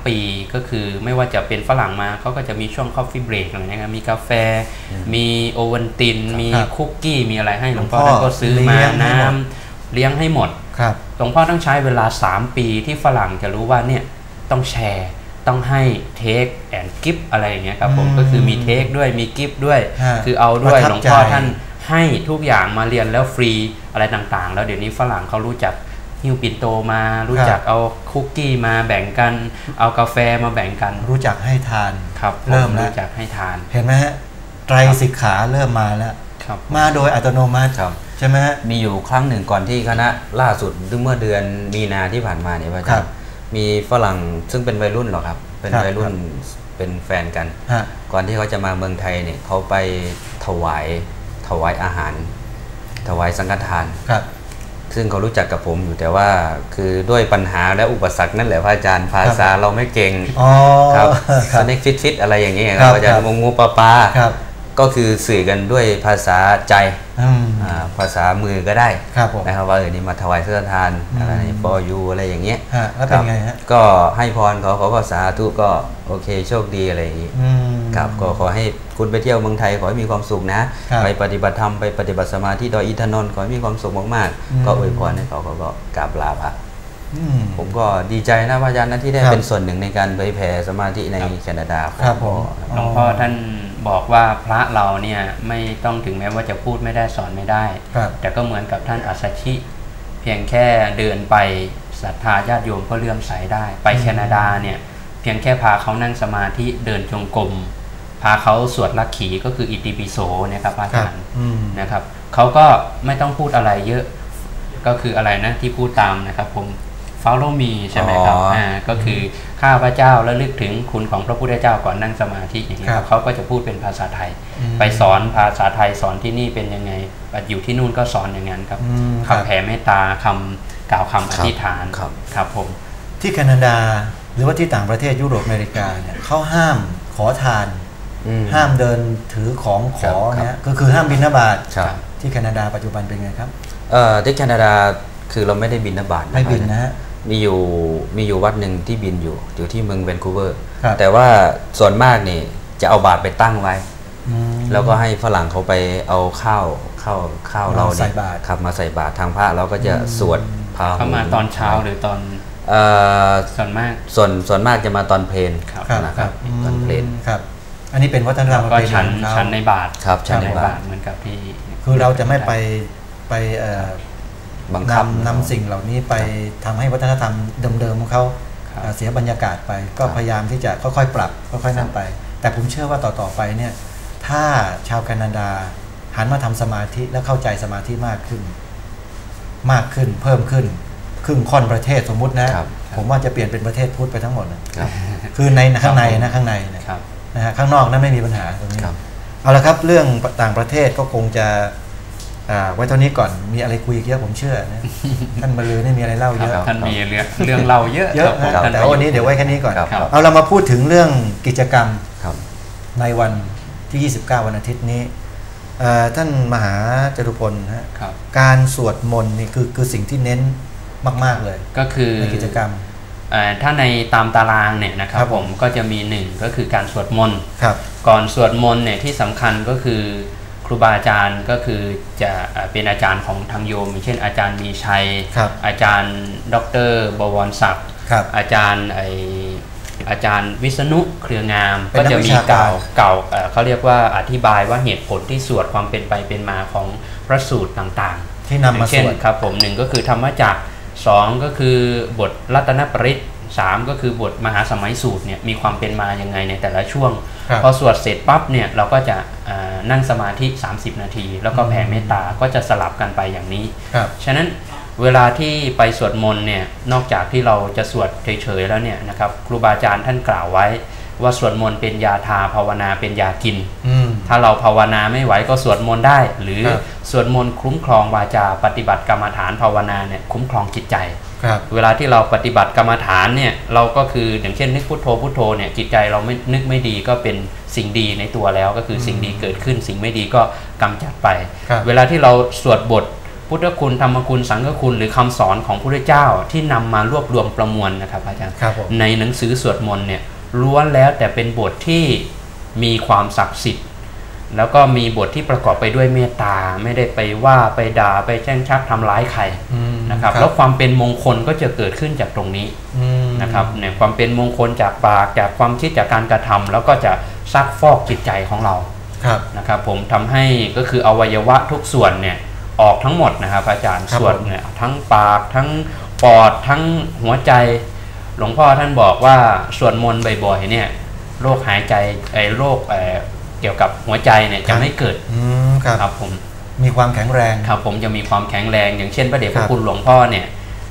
3 ปีก็คือไม่ว่าจะเป็นฝรั่งมาเขาก็จะมีช่วง coffee break อะไรนะครับมีกาแฟ มีโอวัลติน มีครับคุกกี้มีอะไรให้หลวงหลวงพ่พ่ออท่านก็ซื้อมาเลี้ยงให้น้หมดำเลี้ยงให้หมดครับหลวงพ่อต้องใช้เวลา 3 ปีที่ฝรั่งจะรู้ว่าเนี่ยต้องแชร์ต้องให้เทคแอนกิฟอะไรอย่างเงี้ยครับผมอืมก็คือมีเทคด้วยมีกิฟด้วยฮะคือเอาด้วยประทับหลวงพ่อใจท่านให้ทุกอย่างมาเรียนแล้วฟรีอะไรต่างๆ แล้วเดี๋ยวนี้ฝรั่งเขารู้จัก ฮิวปินโตมารู้จักเอาคุกกี้มาแบ่งกัน เอากาแฟมาแบ่งกัน รู้จักให้ทานครับผเริ่มแล้วรู้จักให้ทาน เห็นไหมฮะไตรสิกขาเริ่มมาแล้วครับมาโดยอัตโนมัติครับใช่ไหมฮะมีอยู่ครั้งหนึ่งก่อนที่คณะล่าสุดเมื่อเดือนมีนาที่ผ่านมาเนี่ยพระอาจารครัย์บมีฝรั่งซึ่งเป็นวัยรุ่นหรอกครับ เป็นครับวัยรุ่นเป็นแฟนกันฮะก่อนที่เขาจะมาเมืองไทยเนี่ยเขาไปถวายถวายอาหาร ถวายสังฆทานครับ ซึ่งเขารู้จักกับผมอยู่แต่ว่าคือด้วยปัญหาและอุปสรรคนั่นแหละพระอาจารย์ภาษาเราไม่เก่งอ๋อครับครัสบเน็กฟิตฟิตอะไรอย่างเงี้ยคครัรับบอาจารครัย์บงงูปลาปลาครับก็คือสื่อกันด้วยภาษาใจอืมอ่าภาษามือก็ได้ครับผมนะครับว่าเออนี่มาถวายเสื้อทานอืมอะไรปอยูอะไรอย่างเงี้ยฮะแล้วเป็นไงฮะก็ให้พรเขาเขาก็สาธุก็โอเคโชคดีอะไรอย่างงี้อืม ครับก็ขอให้คุณไปเที่ยวเมืองไทยขอให้มีความสุขนะครับไปปฏิบัติธรรมไปปฏิบัติสมาธิดอยอินทนนท์ขอให้มีความสุขมากอืมๆก็อวยพรให้เขาเขาก็กราบลาพระอืมผมก็ดีใจนะพระอาจารย์นะที่ได้ครับเป็นส่วนหนึ่งในการเผยแผ่สมาธิในแคนาดาครับผมหลวงพ่อท่านบอกว่าพระเราเนี่ยไม่ต้องถึงแม้ว่าจะพูดไม่ได้สอนไม่ได้ครับแต่ก็เหมือนกับท่านอัสสชิเพียงแค่เดินไปศรัทธาญาติโยมก็เลื่อมใสได้ ไปแคนาดาเนี่ยเพียงแค่พาเขานั่งสมาธิเดินจงกรม พาเขาสวดลักขีก็คืออิติปิโสเนะครับอาครัจาบรย์อืมนะครับเขาก็ไม่ต้องพูดอะไรเยอะก็คืออะไรนะที่พูดตามนะครับผม follow me ใช่ไหมครับอ๋ออ่่าก็คือข้าพระเจ้าระลึกถึงคุณของพระพุทธเจ้าก่อนนั่งสมาธิอย่างนี้ยครับเขาก็จะพูดเป็นภาษาไทยอืมไปสอนภาษาไทยสอนที่นี่เป็นยังไงอยู่ที่นู่นก็สอนอย่างนั้นครับอืมครับคำแผ่เมตตาคำกล่าวคำอธิษฐานครับครับผม ที่แคนาดาหรือว่าที่ต่างประเทศยุโรปอเมริกาเนี่ยเขาห้ามขอทานอืม ห้ามเดินถือของขอครับเนี่ยก็คือห้ามบิณฑบาตครับที่แคนาดาปัจจุบันเป็นไงครับเอ่อที่แคนาดาคือเราไม่ได้บินทบาทไม่บินนะฮะมีอยู่มีอยู่วัดหนึ่งที่บินอยู่อยู่ที่เมืองแวนคูเวอร์ครับแต่ว่าส่วนมากนี่จะเอาบาทไปตั้งไว้อืมแล้วก็ให้ฝรั่งเขาไปเอาข้าวข้าวข้าวมาเราใส่เนี่ยบาตรครับมาใส่บาตรทางพระเราก็จะสวดพาเขามาตอนเช้าหรือตอนเอ่อส่วนมากส่วนส่วนมากจะมาตอนเพลนครับครับนะคครัรับบตอนเพลนอืมครับ อันนี้เป็นวัฒนธรรมก็ประเพณีฉันของเขาฉันในบาทครับฉันในบาตรเหมือนกับที่คือเราจะไม่ไปไปเอ่อบังคับ นำนำสิ่งเหล่านี้ไปทำให้วัฒนธรรมเดิมๆของเขาครับ เอ่อเสียบรรยากาศไป ก็ครับพยายามที่จะค่อยๆปรับค่อยๆนั่นไป แต่ผมเชื่อว่าต่อๆไปเนี่ยถ้าชาวแคนาดาหันมาทำสมาธิและเข้าใจสมาธิมากขึ้น มากขึ้นเพิ่มขึ้น ครึ่งค่อนประเทศสมมุตินะครับ ผมว่าจะเปลี่ยนเป็นประเทศพุทธไปทั้งหมดนะครับ คือในข้างในนะข้างในนะครับ นะฮะข้างนอกนั้นไม่มีปัญหาตรงนี้ครับ เอาละครับเรื่องต่างประเทศก็คงจะอ่าไว้เท่านี้ก่อนมีอะไรคุยอีกเยอะผมเชื่อนะท่านมาลือนี่มีอะไรเล่าเยอะท่านมีเรื่องเรื่องเล่าเยอะเยอะครันะบผมท่าแต่ว่าวันนี้เดี๋ยวไว้แค่นี้ก่อนครับเอาเรามาพูดถึงเรื่องกิจกรรมครับในวันที่ 29 วันอาทิตย์นี้เอ่อท่านมหาจตุพลฮะครับการสวดมนต์นี่คือคือสิ่งที่เน้นมาก ๆเลย ก็คือในกิจกรรมเอ่อ ถ้าในตามตารางเนี่ยนะครับครับผผมมก็จะมีหนึ่งก็คือการสวดมนต์ครับก่อนสวดมนต์เนี่ยที่สำคัญก็คือครูบาอาจารย์ก็คือจะเอ่อเป็นอาจารย์ของทางโยมอย่างเช่นอาจารย์มีชัยครับอาจารย์ดอกเตอรบวรศักดิ์ครับอาจารย์ไออาจารย์วิษณุเครืองามเป็นก็นักจะวิมีชาการเก่าเก่าเอ่อเขาเรียกว่าอธิบายว่าเหตุผลที่สวดความเป็นไปเป็นมาของพระสูตรต่างๆ ที่นำมาอย่งเช่สวดครับผมหนึ่งก็คือธรรมจักร สองก็คือบทรัตนปริศสามก็คือบทมหาสมัยสูตรเนี่ยมีความเป็นมายังไงในแต่ละช่วงครับพอสวดเสร็จปั๊บเนี่ยเราก็จะอ่านั่งสมาธิ 30 นาที แล้วก็แผ่เมตตาก็จะสลับกันไปอย่างนี้ครับฉะนั้นเวลาที่ไปสวดมนต์เนี่ยนอกจากที่เราจะสวดเฉยๆแล้วเนี่ยนะครับครูบาอาจารย์ท่านกล่าวไว้ ว่าสวดมนต์เป็นยาทาภาวนาเป็นยากินอืมถ้าเราภาวนาไม่ไหวก็สวดมนต์ได้ หรือครับสวดมนต์คุ้มครองวาจาปฏิบัติกรรมฐานภาวนาเนี่ยคุ้มครองจิตใจครับเวลาที่เราปฏิบัติกรรมฐานเนี่ยเราก็คืออย่างเช่นนึกพุทโธพุทโธเนี่ยจิตใจเราไม่นึกไม่ดีก็เป็นสิ่งดีในตัวแล้วก็คือสิ่งดีเกิดขึ้น สิ่งไม่ดีก็กำจัดไปครับเวลาที่เราสวดบทพุทธคุณธรรมคุณสังฆคุณหรือคำสอนของพระพุทธเจ้าที่นำมารวบรวมประมวลนะครับอาจารย์ครับผมในหนังสือสวดมนต์เนี่ย ล้วนแล้วแต่เป็นบทที่มีความศักดิ์สิทธิ์ แล้วก็มีบทที่ประกอบไปด้วยเมตตา ไม่ได้ไปว่าไปด่าไปแช่งชักทำร้ายใครอืมนะครับ แล้วความเป็นมงคลก็จะเกิดขึ้นจากตรงนี้อืมนะครับเนี่ยความเป็นมงคลจากปากจากความคิดจากการกระทำแล้วก็จะซักฟอกจิตใจของเราครับนะครับผมทำให้ก็คืออวัยวะทุกส่วนเนี่ยออกทั้งหมดนะครับอาจารย์ครับส่วนเนี่ยทั้งปากทั้งปอดทั้งหัวใจ หลวงพ่อท่านบอกว่าสวดมนต์บ่อยๆเนี่ยโรคหายใจไอ้โรคเอ่อเกี่ยวกับหัวใจเนี่ยจะไม่เกิดอืมครับครับผมมีความแข็งแรงครับผมจะมีความแข็งแรง อย่างเช่นพระเดชพครัระบคุณหลวงพ่อเนี่ย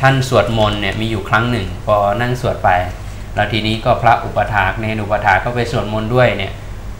ท่านสวดมนต์เนี่ยมีอยู่ครั้งหนึ่ง พอนั่งสวดไป แล้วทีนี้ก็พระอุปถากเนนอุปถากก็ไปสวดมนต์ด้วยเนี่ย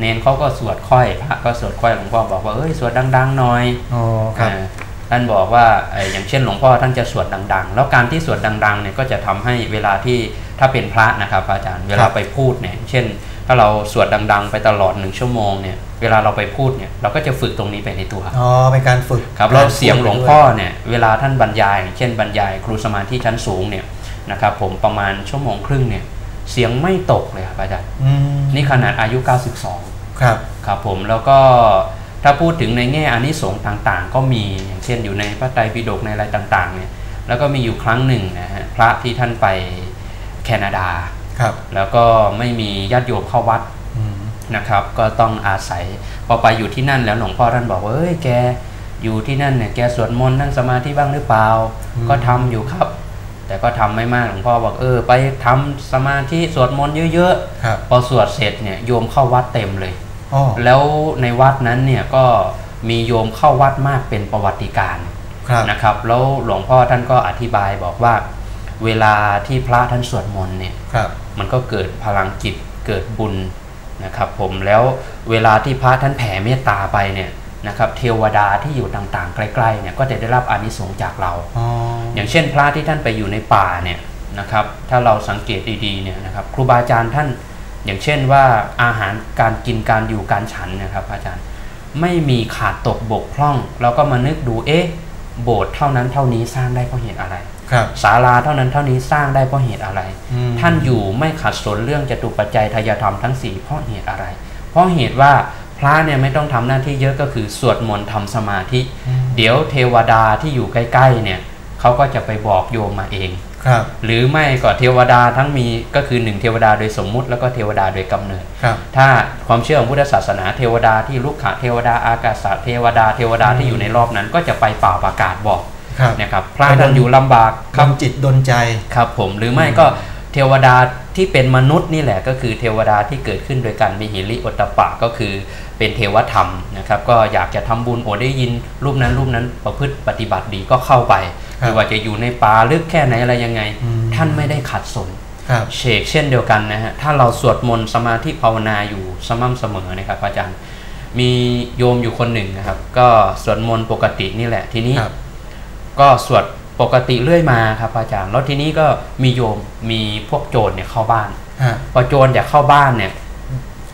เนนเขาก็สวดค่อย พระก็สวดค่อยหลวงพ่อบอกว่าเอ้ยสวดดังๆหน่อยอ๋อครับอ่า ท่านบอกว่าเอ่ออย่างเช่นหลวงพ่อท่านจะสวดดัง ๆ แล้วการที่สวดดังๆเนี่ยก็จะทำให้เวลาที่ถ้าเป็นพระนะครับอาจารย์เวลาไปพูดเนี่ยเช่น ถ้าเราสวดดัง ๆ ไปตลอดหนึ่งชั่วโมงเนี่ยเวลาเราไปพูดเนี่ยเราก็จะฝึกตรงนี้ไปในตัวอ๋อเป็นการฝึกครับกาแล้วพูดเสียงหลวงไปด้พ่อเนี่ยเวลาท่านบรรยายอย่างเช่นบรรยายครูสมาธิชั้นสูงเนี่ยนะครับผมประมาณชั่วโมงครึ่งเนี่ยเสียงไม่ตกเลยครับอาจารย์อืมนี่ขนาดอายุ 92 ครับครับผมแล้วก็ ถ้าพูดถึงในแง่อานิสงส์ต่างๆ ก็มีอย่างเช่นอยู่ในพระไตรปิฎกในอะไรต่างๆเนี่ยแล้วก็มีอยู่ครั้งหนึ่งนะฮะพระที่ท่านไปแคนาดาครับ แล้วก็ไม่มีญาติโยมเข้าวัดอืมนะครับ ก็ต้องอาศัยพอไปอยู่ที่นั่นแล้วหลวงพ่อท่านบอกว่าเอ้ยแกอยู่ที่นั่นเนี่ยแกสวดมนต์นั่งสมาธิบ้างหรือเปล่า ก็ทำอยู่ครับ แต่ก็ทำไม่มากหลวงพ่อบอกเออ ไปทำสมาธิสวดมนต์เยอะครับๆพอสวดเสร็จเนี่ยโยมเข้าวัดเต็มเลยอ๋อ แล้วในวัดนั้นเนี่ยก็มีโยมเข้าวัดมากเป็นประวัติการณ์ครับนะครับ แล้วหลวงพ่อท่านก็อธิบายบอกว่า เวลาที่พระท่านสวดมนต์เนี่ยครับมันก็เกิดพลังจิตเกิดบุญนะครับ ผมแล้วเวลาที่พระท่านแผ่เมตตาไปเนี่ยนะครับเทวดาที่อยู่ต่างๆ ใกล้ๆเนี่ยก็จะได้รับอานิสงส์จากเราอ๋ออย่างเช่น พระที่ท่านไปอยู่ในป่าเนี่ยนะครับ ถ้าเราสังเกตดีๆเนี่ยนะครับ ครูบาอาจารย์ท่าน อย่างเช่นว่าอาหารการกินการอยู่การฉันเนะครับ อาจารย์ไม่มีขาดตกบกพร่อง เราก็มานึกดูเอ๊ะโบสถ์เท่านั้นเท่านี้สร้างได้เพราะเหตุอะไรครับศาลาเท่านั้นเท่านี้สร้างได้เพราะเหตุอะไรอืมท่านอยู่ไม่ขัดสนเรื่องจตุปัจจัยทายธรรมทั้งสี่เพราะเหตุอะไร เพราะเหตุว่าพระเนี่ยไม่ต้องทำหน้าที่เยอะก็คือสวดมนต์ทำสมาธิอืมเดี๋ยวเทวดาที่อยู่ใกล้ๆเนี่ยเขาก็จะไปบอกโยมมาเอง ครับหรือไม่ก็เทวดาทั้งมีก็คือหนึ่งเทวดาโดยสมมุติแล้วก็เทวดาโดยกำเนิดครับถ้าความเชื่อของพุทธศาสนาเทวดาที่ลุกขะเทวดาอากาศเทวดาเทวดาที่อยู่ในรอบนั้นก็จะไปเป่าประกาศบอกครับนะครับพระไปดลท่านอยู่ลำบากคดรับนจิตดนใจครับผมหรือไม่ก็เทวดาที่เป็นมนุษย์นี่แหละก็คือเทวดาที่เกิดขึ้นโดยการมีหิริโอตตปปะก็คือเป็นเทวธรรมนะครับก็อยากจะทำบุญโอได้ยินรูปนั้นรูปนั้นประพฤติปฏิบัติดีก็เข้าไปครับ ไม่ว่าจะอยู่ในป่าลึกแค่ไหนอะไรยังไงอืมท่านไม่ได้ขัดสนครับเชกเช่นเดียวกันนะฮะถ้าเราสวดมนต์สมาธิภาวนาอยู่สม่ำเสมอนะครับอาจารย์ มีโยมอยู่คนหนึ่งนะครับ ก็สวดมนต์ปกตินี่แหละทีนี้ครับก็สวดปกติเรื่อยมาครับอาจารย์ แล้วทีนี้ก็มีโยมมีพวกโจรเนี่ยเข้าบ้านฮะพอโจรอยากเข้าบ้านเนี่ย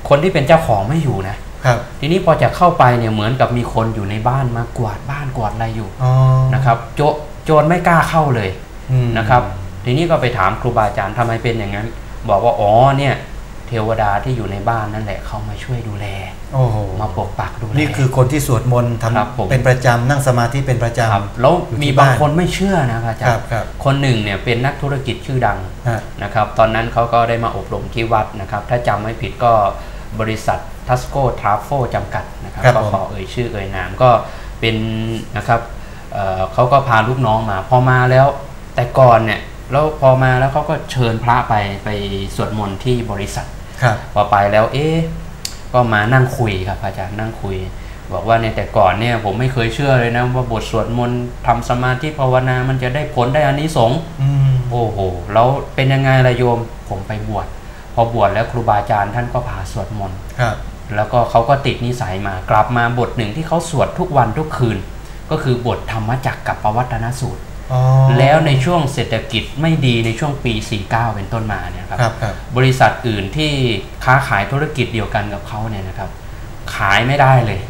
คนที่เป็นเจ้าของไม่อยู่นะครับทีนี้พอจะเข้าไปเนี่ยเหมือนกับมีคนอยู่ในบ้านมากวาดบ้านกวาดอะไรอยู่อ๋อนะครับ โจ โจรไม่กล้าเข้าเลยอืมนะครับ ทีนี้ก็ไปถามครูบาอาจารย์ทำไมเป็นอย่างนั้น บอกว่าอ๋อเนี่ย เทวดาที่อยู่ในบ้านนั่นแหละเขามาช่วยดูแลโอ้โหมาปกปักดูแลนี่คือคนที่สวดมนต์ทครับผมำเป็นประจำนั่งสมาธิเป็นประจครับแล้วอยู่ที่มีบางบ้านคนไม่เชื่อนะครับอาจารครัย์บครับคนหนึ่งเนี่ยเป็นนักธุรกิจชื่อดังำฮะนะครับ ตอนนั้นเขาก็ได้มาอบรมที่วัดนะครับ ถ้าจำไม่ผิดก็บริษัททัสโกทราโฟจำกัดนะครับครับก็ผมขอเอ่ยชื่อเอ่ยนามก็เป็นนะครับ เอ่อเขาก็พาลูกน้องมา พอมาแล้ว แต่ก่อนเนี่ยแล้วพอมาแล้วเขาก็เชิญพระไปไปสวดมนต์ที่บริษัทครับพอไปแล้วเอ๊ะก็มานั่งคุยครับอาจารย์นั่งคุย บอกว่าเนี่ยแต่ก่อนเนี่ยผมไม่เคยเชื่อเลยนะว่าบทสวดมนต์ทำสมาธิภาวนามันจะได้ผลได้อานิสงส์อืมโอ้โหแล้วเป็นยังไงล่ะโยมผมไปบวชพอบวชแล้วครูบาอาจารย์ท่านก็พาสวดมนต์ครับแล้วก็เขาก็ติดนิสัยมากลับมาบทหนึ่งที่เขาสวดทุกวันทุกคืน ก็คือบทธรรมจักรกับปวัตนสูตรอ๋อแล้วในช่วงเศรษฐกิจไม่ดีในช่วงปี 49 เป็นต้นมาเนี่ยครับครับครับบริษัทอื่นที่ค้าขายธุรกิจเดียวกันกับเขาเนี่ยนะครับ ขายไม่ได้เลย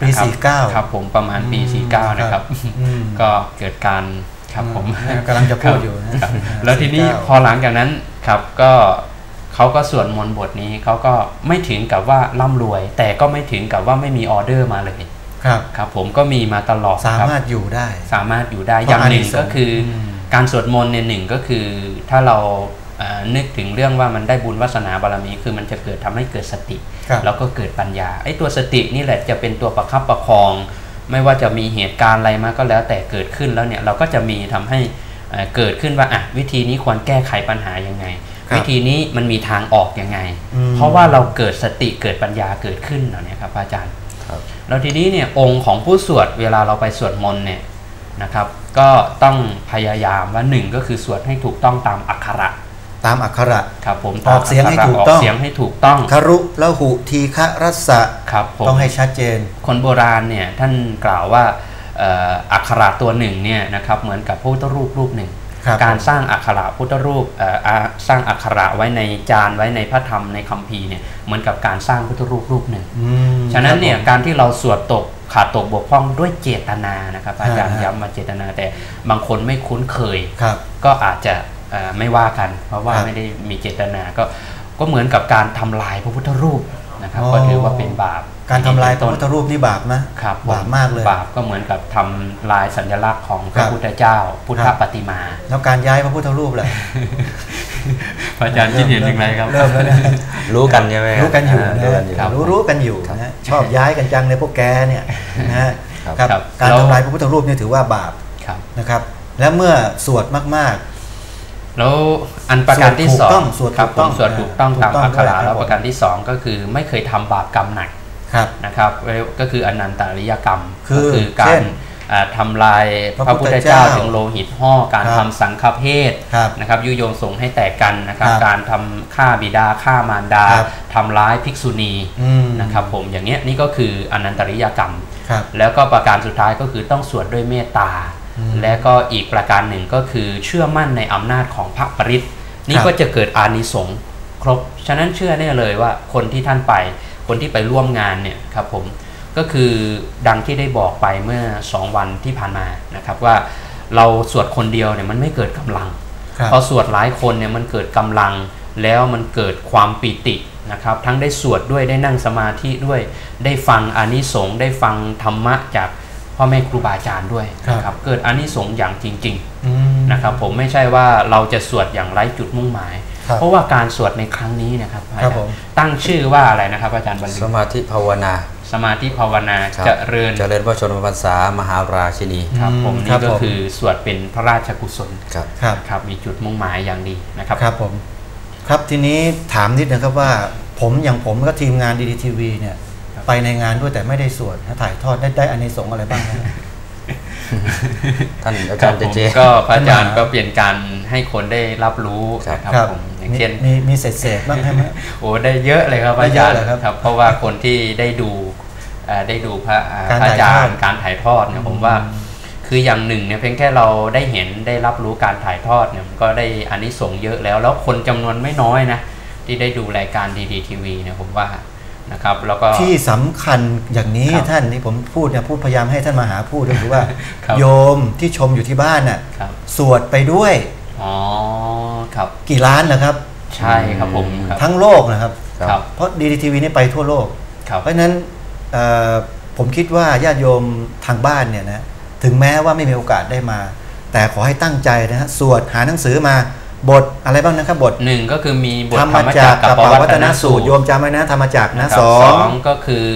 ปีนะครับ49ครับผมประมาณปีอืม49 นะครับอืมก็เกิดการครับผมอืกำลังจะพูดอยู่นะครับแล้วทีนี้49พอหลังจากนั้นครับก็เขาก็สวดมนต์บทนี้เขาก็ไม่ถึงกับว่าร่ำรวย แต่ก็ไม่ถึงกับว่าไม่มีออเดอร์มาเลย ครับครับผมก็มีมาตลอดสาครับมารถอยู่ได้ สามารถอยู่ได้เพราะอย่างหนึ่งอานิสงส์ก็คืออมการสวดมนต์เนี่ยหนึ่งก็คือถ้าเราเอ่อนึกถึงเรื่องว่ามันได้บุญวาสนาบารมี คือมันจะเกิดทำให้เกิดสติครับแล้วก็เกิดปัญญาไอ้ตัวสตินี่แหละจะเป็นตัวประคับประคอง ไม่ว่าจะมีเหตุการณ์อะไรมาก็แล้วแต่เกิดขึ้นแล้วเนี่ยเราก็จะมีทำให้เอ่อเกิดขึ้นว่าอะวิธีนี้ควรแก้ไขปัญหายังไงครับวิธีนี้มันมีทางออกยังไงอืมเพราะว่าเราเกิดสติเกิดปัญญาเกิดขึ้นแล้วเนี่ยครับอาจารย์ครับ แล้วทีนี้เนี่ยองค์ของผู้สวดเวลาเราไปสวดมนต์เนี่ยนะครับ ก็ต้องพยายามว่าหนึ่งก็คือสวดให้ถูกต้องตามอักขระตามอักขระครับผมออกเสียงให้ตามถูกขระต้องกเสียงให้ถูกต้องคารุละหุทีฆรัสสะครับผมต้องให้ชัดเจน คนโบราณเนี่ยท่านกล่าวว่าเอ่ออักขระตัวหนึ่งเนี่ยนะครับเหมือนกับพระพุทธรูปรูปหนึ่งครับ การสร้างอักขระพุทธรูปเอ่ออ่าสร้างอักขระไว้ในจานไว้ในพระธรรมในคัมภีร์เนี่ยเหมือนกับการสร้างพุทธรูปรูปหนึ่งอืมฉะนั้นเนี่ยครับการที่เราสวดตกขาดตกบกพร่องด้วยเจตนานะครับอาจารย์อ่าย้ำมาเจตนาแต่บางคนไม่คุ้นเคยผมครับก็อาจจะเอ่อไม่ว่ากัน เพราะว่าครับไม่ได้มีเจตนาก็ก็เหมือนกับการทำลายพระพุทธรูป นะครับอ๋อก็ถือว่าเป็นบาป การทำลายพระต้นพุทธรูปนี่บาปนะครับผบาปมากเลยบาปก็เหมือนกับทำลายสัญลักษณ์ของพครัระบพุทธเจ้า พุทธครับปฏิมา แล้วการย้ายพระพุทธรูปล่ะพระอาจารย์คิดเห็นอย่างไรครับเริ่มแล้วนะรู้กันใช่ไหมคบรู้กันอยู่านะรู้กันอยู่ครับรู้รู้กันอยู่ครับนะชอบย้ายกันจังในพวกแกเนี่ยนะฮะครับครับครับการแล้วทำลายพระพุทธรูปนี่ถือว่าบาปครับนะครับ และเมื่อสวดมาก แล้วอันประการที่สสวดถูกอต้องงสวดครับถูกต้องผมสวดถูกต้องถูกตามต้องอักขระด้วยครับแล้วผมประการที่สองก็คือไม่เคยทำบาปกรรมหนักๆครับนะครับก็คืออนันตริยกรรมคือก็คือกาเช่รนอ่าทำลายพพระระพุพุททธธเจ้าเจ้าถึงโลหิตห่อการครับทำสังฆเพศครับนะครับยุยงส่งให้แตกกันนะครับครับการทำฆ่าบิดาฆ่ามารดาครับทำร้ายภิกษุณีอืมนะครับผมอย่างเงี้ยนี่ก็คืออนันตริยกรรมครับแล้วก็ประการสุดท้ายก็คือต้องสวดด้วยเมตตาอืม และก็อีกประการหนึ่งก็คือเชื่อมั่นในอำนาจของพระปริตนี่ครับก็จะเกิดอานิสงส์ครบ ฉะนั้นเชื่อแน่เลยว่าคนที่ท่านไป คนที่ไปร่วมงานเนี่ยครับผมก็คือดังที่ได้บอกไปเมื่อ 2 วันที่ผ่านมานะครับว่าเราสวดคนเดียวเนี่ยมันไม่เกิดกำลังครับพอสวดหลายคนเนี่ยมันเกิดกำลังแล้วมันเกิดความปิตินะครับ ทั้งได้สวดด้วยได้นั่งสมาธิด้วย ได้ฟังอานิสงส์ได้ฟังธรรมะจาก พ่อแม่ครูบาอาจารย์ด้วยนะครับเกิดอานิสงส์อย่างจริงอืมๆนะครับผมไม่ใช่ว่าเราจะสวดอย่างไร้จุดมุ่งหมายครับเพราะว่าการสวดในครั้งนี้นะครับอาครัจาบรผมย์ตั้งชื่อว่าอะไรนะครับอาจารย์บรรสลุมาธิภาวนา สมาธิภาวนาครับเจริญเจริญพระชนมพรรษามหาราชินีครับผมครันี่บก็ผมคือสวดเป็นพระราชกุศลครับครับครับมีจุดมุ่งหมายอย่างดีนะครับครับผมครับทีนี้ถามนิดนะครับว่าผมอย่างผมก็ทีมงานดีดีทีวีเนี่ยครับ ไปในงานด้วยแต่ไม่ได้สวดถ่ายทอดได้ได้อานิสงส์อะไรบ้างนะท่านอาคจารัรบย์ผเจมเจก็พระอาจารย์ขึ้นมาก็เปลี่ยนการให้คนได้รับรู้ครับนะครับผมอย่างมีเช่นมีมีเศษเศษๆบ้างใช่ไหมโอ้ได้เยอะเลยครับพได้ระอาเยจาอะรย์เลยครับครับ เพราะว่าคนที่ได้ดูเอ่อได้ดูพระอ่าการพระอาจารถ่ายทอดย์การถ่ายทอดเนี่ยผมว่า คืออย่างหนึ่งเนี่ยเพียงแค่เราได้เห็นได้รับรู้การถ่ายทอดเนี่ยมันก็ได้อานิสงส์เยอะแล้ว แล้วคนจำนวนไม่น้อยนะที่ได้ดูรายการดีดีทีวีเนี่ยผมว่า นะครับแล้วก็ที่สำคัญอย่างนี้ครับท่านที่ผมพูดเนี่ยพูดพยายามให้ท่านมาหาพูดก็คือว่าครับโยมที่ชมอยู่ที่บ้านน่ะครับสวดไปด้วยอ๋อครับกี่ล้านนะครับ ใช่ครับผมครับทั้งโลกนะครับครับ เพราะดีดีทีวีนี่ไปทั่วโลกครับเพราะฉะนั้นเอ่อผมคิดว่าญาติโยมทางบ้านเนี่ยนะถึงแม้ว่าไม่มีโอกาสได้มา แต่ขอให้ตั้งใจนะฮะสวดหาหนังสือมา บทอะไรบ้างนะครับบทหนึ่งก็คือมีบทธรธรรมรมจาจากกกักับบปปวัวัตตนนสูสูตตรรโยมจำไว้นะธรรมจักรนะนะครับสอสองงก็คือ